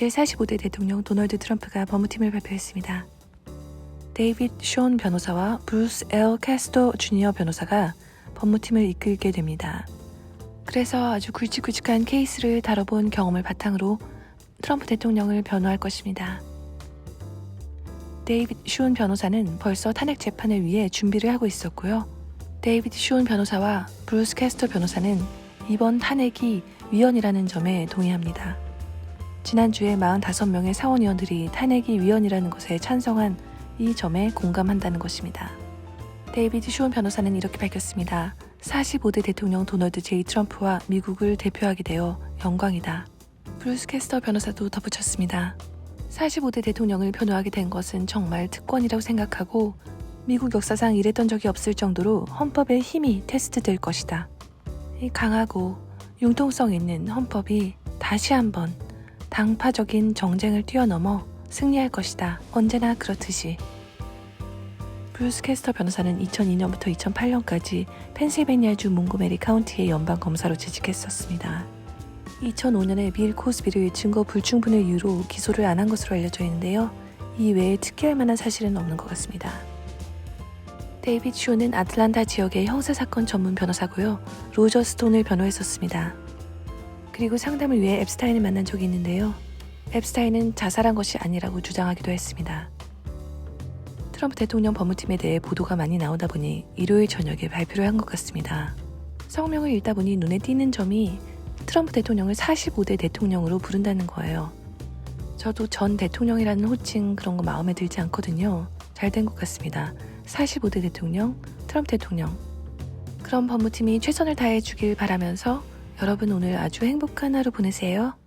제45대 대통령 도널드 트럼프가 법무팀을 발표했습니다. 데이빗 쇼온 변호사와 브루스 엘 캐스토 주니어 변호사가 법무팀을 이끌게 됩니다. 그래서 아주 굵직굵직한 케이스를 다뤄본 경험을 바탕으로 트럼프 대통령을 변호할 것입니다. 데이빗 쇼온 변호사는 벌써 탄핵 재판을 위해 준비를 하고 있었고요. 데이빗 쇼온 변호사와 브루스 캐스터 변호사는 이번 탄핵이 위헌이라는 점에 동의합니다. 지난주에 45명의 사원위원들이 탄핵이 위헌이라는 것에 찬성한 이 점에 공감한다는 것입니다. 데이비드 쇼온 변호사는 이렇게 밝혔습니다. 45대 대통령 도널드 제이 트럼프와 미국을 대표하게 되어 영광이다. 브루스 캐스터 변호사도 덧붙였습니다. 45대 대통령을 변호하게 된 것은 정말 특권이라고 생각하고 미국 역사상 이랬던 적이 없을 정도로 헌법의 힘이 테스트될 것이다. 이 강하고 융통성 있는 헌법이 다시 한번 당파적인 정쟁을 뛰어넘어 승리할 것이다. 언제나 그렇듯이. 브루스 캐스터 변호사는 2002년부터 2008년까지 펜실베니아주 몽고메리 카운티의 연방 검사로 재직했었습니다. 2005년에 빌 코스비를 증거 불충분을 이유로 기소를 안 한 것으로 알려져 있는데요. 이 외에 특이할 만한 사실은 없는 것 같습니다. 데이빗 쇼는 아틀란타 지역의 형사사건 전문 변호사고요. 로저 스톤을 변호했었습니다. 그리고 상담을 위해 앱스타인을 만난 적이 있는데요. 앱스타인은 자살한 것이 아니라고 주장하기도 했습니다. 트럼프 대통령 법무팀에 대해 보도가 많이 나오다 보니 일요일 저녁에 발표를 한 것 같습니다. 성명을 읽다 보니 눈에 띄는 점이 트럼프 대통령을 45대 대통령으로 부른다는 거예요. 저도 전 대통령이라는 호칭 그런 거 마음에 들지 않거든요. 잘 된 것 같습니다. 45대 대통령, 트럼프 대통령. 그럼 법무팀이 최선을 다해 주길 바라면서 여러분 오늘 아주 행복한 하루 보내세요.